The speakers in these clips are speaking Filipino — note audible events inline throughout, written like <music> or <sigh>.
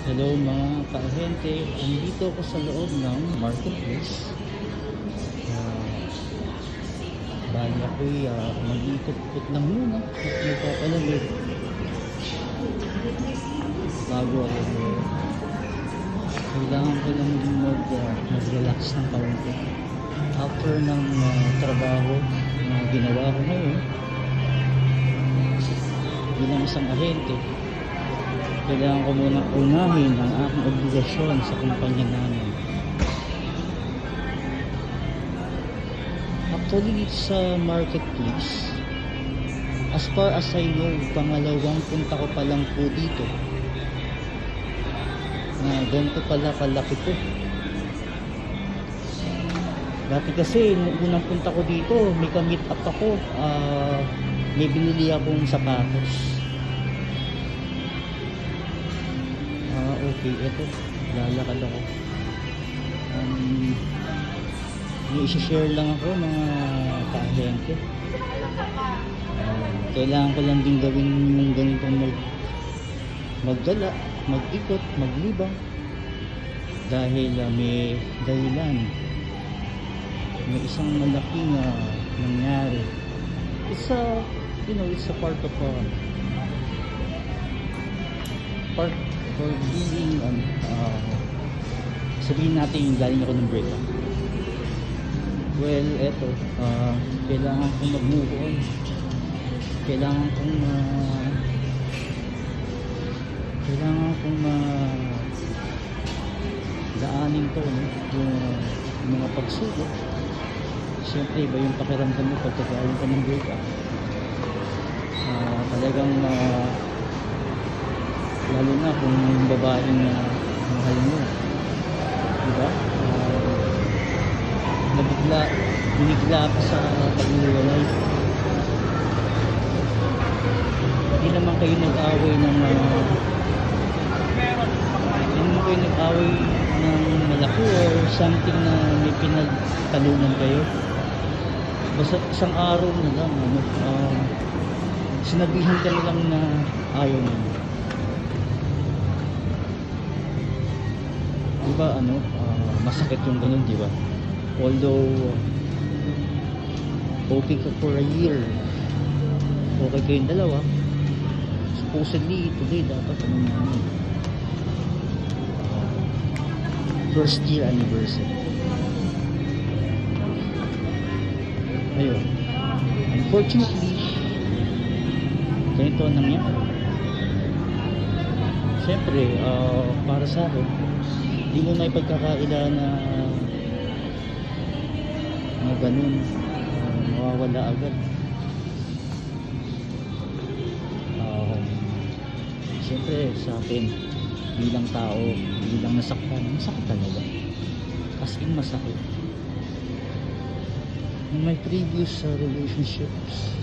Hello mga ka-ahente, andito ako sa loob ng marketplace. Uh, bali ako'y uh, mag-ikot-ikot lang muna. At magpapalamig bago ako uh, kailangan ko lang din mag, uh, mag-relax ng kaunti. After ng uh, trabaho na ginawa ko ngayon bilang isang ahente kailangan ko muna unahin ang aking obligasyon sa kumpanya namin. Actually, sa marketplace, as far as I know, pangalawang punta ko pa lang po dito. Na ganito pala kalaki po. Dati kasi, nung unang punta ko dito, may ka-meet up ako. ah may binili akong sapatos. Okay. Ito, lalakad ako. Um, may isi-share lang ako mga kahente. Uh, kailangan ko lang din gawin yung ganitong mag maggala, mag-ikot, maglibang. Dahil ah, may dahilan. May isang malaking uh, nangyari. It's a, you know, it's a part of a part for being um, uh, sabihin natin galing ako ng breakup well eto uh, kailangan kong mag move on. Kailangan kong uh, kailangan kong uh, daanin to no? yung uh, mga pagsubok siyempre iba yung pakiramdam mo pag galing ka ng breakup uh, talagang uh, lalo na kung yung babaeng na mahal mo. Diba? Uh, nabigla binigla ka sa pag-iwalay hindi naman kayo nag-away ng uh, hindi naman kayo nag-away ng malaki or something na may pinagtalunan kayo. Basta isang araw na lang ano, uh, sinabihan ka na lang na ayaw mo di ba ano ah, masakit yung ganun di ba? Although okay ka for a year okay kayong dalawa supposedly today dapat ano na ano, ah, first year anniversary. Ayun. Unfortunately ganito ang nangyari. Siyempre, ah, para sa akin, hindi mo na ipagkakaila na na ganun. Ah, mawawala agad. Um, siyempre sa akin bilang tao bilang nasaktan masakit talaga. As in masakit. My previous uh, relationships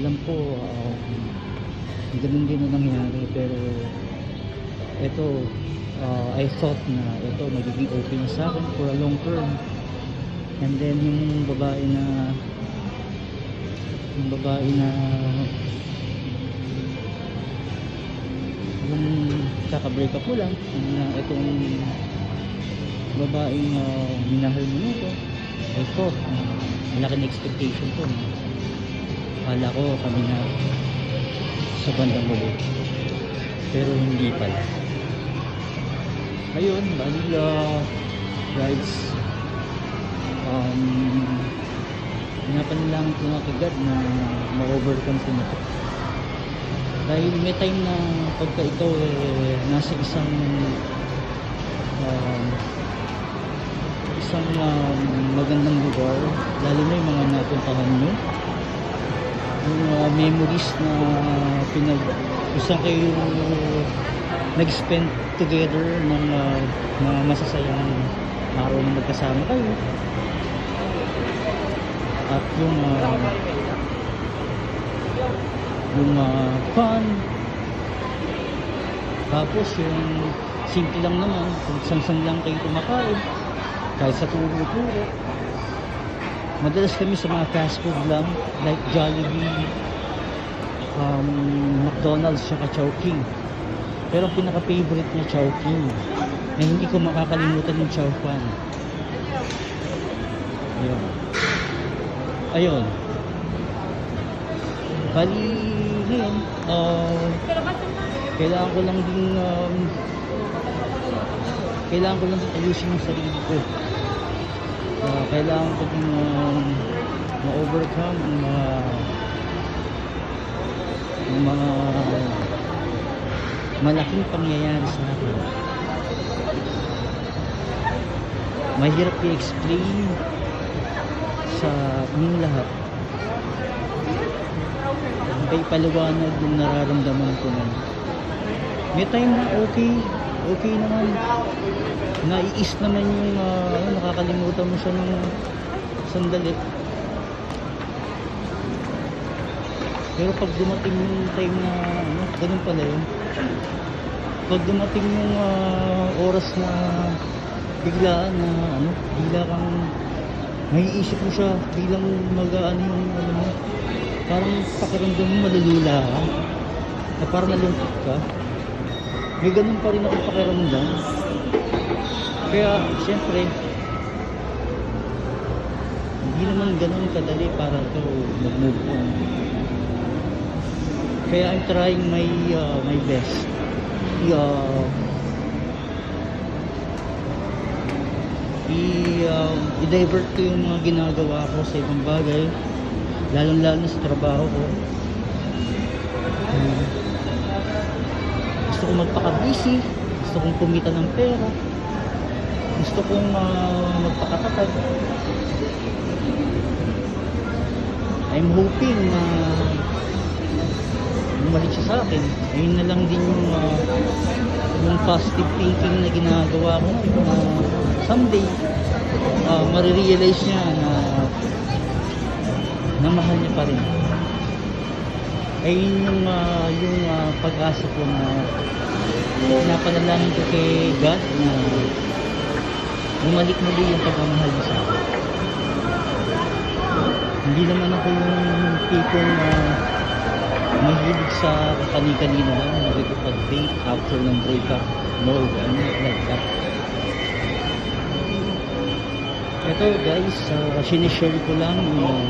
alam ko um, ganun din na nangyari pero ito uh, I thought na ito magiging na sa akin for a long term. And then yung babae na yung babae na yung kaka-break mo lang na itong babaeng uh, minahal mo nito I thought uh, malaki na expectation ko kala ko kami na sa bandang huli pero hindi pala ayun uh, guys um pinapanalangin ko nga kagad na ma-overcome ko na to. Dahil may time na pagka ito eh, nasa isang um, isang um, magandang lugar lalo na yung mga napuntahan nyo. Yung uh, memories na pinag isang kayo nag-spend together ng uh, mga masasayang araw na magkasama kayo. At yung uh, yung uh, fun. Tapos yung simple lang naman kung saan lang kayo kumakain kahit sa turo-turo. Madalas kami sa mga fast food lang like Jollibee um, McDonald's saka Chowking Pero pinaka-favorite niya, Chowking. Na hindi ko makakalimutan yung Chow Fan. Ayun. Ayun. Bali, ngayon, uh, kailangan ko lang din, um, kailangan ko lang din ayusin yung sarili ko. Ah, kailangan ko din um, ma-overcome ang mga yung mga malaking pangyayari sa akin. Mahirap i-explain sa inyong lahat. Kaya ipaliwanag yung nararamdaman ko na may time na okay, okay naman. Naiis naman yung ah, ano, nakakalimutan mo siya ng sandali. Pero pag dumating yung time na ano, ganun pala yun. Pag dumating yung ah, oras na biglaan na ano, bigla kang maiisip mo siya, biglang mag-ano yung ano mo, parang pakiramdam mo malulula ka. Na parang nalungkot ka. May ganun pa rin ako pakiramdam. Kaya, siyempre, hindi naman ganun kadali para to mag-move on. Kaya I'm trying my uh, my best. I, uh, i, um, i-divert ko yung mga ginagawa ko sa ibang bagay. Lalong-lalo sa trabaho ko. Um, gusto kong magpaka-busy. Gusto kong kumita ng pera. Gusto kong uh, magpakatapag. I'm hoping na bumalik siya sa akin. Ayun na lang din yung uh, yung positive thinking na ginagawa ko na someday uh, marirealize niya na na mahal niya pa rin. Ayun yung uh, yung uh, pag-asa ko na pinapanalangin ko kay God na bumalik muli yung pagmamahal niya sa akin. Hindi naman ako yung people na mahilig sa kani-kanina lang nakikipag-date after ng breakup. I'm not like that. Ito guys, uh, sinishare ko lang yung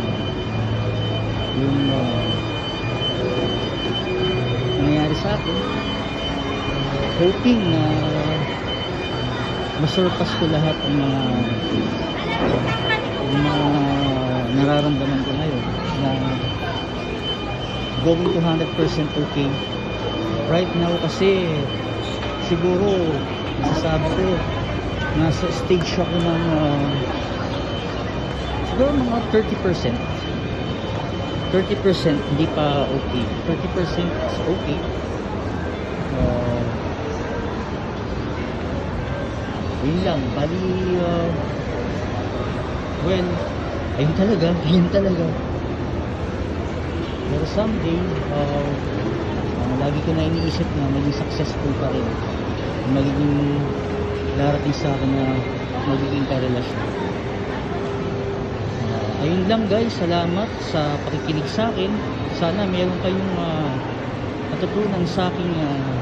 yung uh, nangyari sa akin. Hoping na masurpass ko lahat ng mga yung mga nararamdaman going to 100% okay. Right now kasi siguro masasabi ko nasa stage ako ng uh, siguro mga 30% 30% hindi pa okay. 30% is okay. Uh, yun lang. Bali uh, well ayun talaga <laughs> ayun talaga pero someday, uh, uh, lagi ko na iniisip na maging successful pa rin. Magiging darating sa akin na magiging karelasyon. Uh, ayun lang guys, salamat sa pakikinig sa akin. Sana meron kayong uh, natutunan sa aking uh,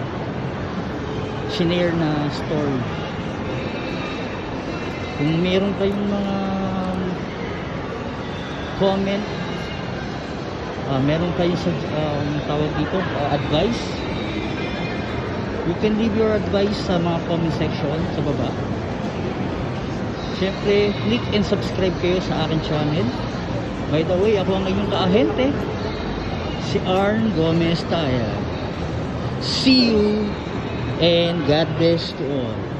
shinare na story. Kung meron kayong mga comment Ah, meron kayong um, tawag dito, ah, advice. You can leave your advice sa mga comment section sa baba. Siyempre, click and subscribe kayo sa akin channel. By the way, ako ang inyong kaahente, si Arn Gomez Taya. See you and God bless to all.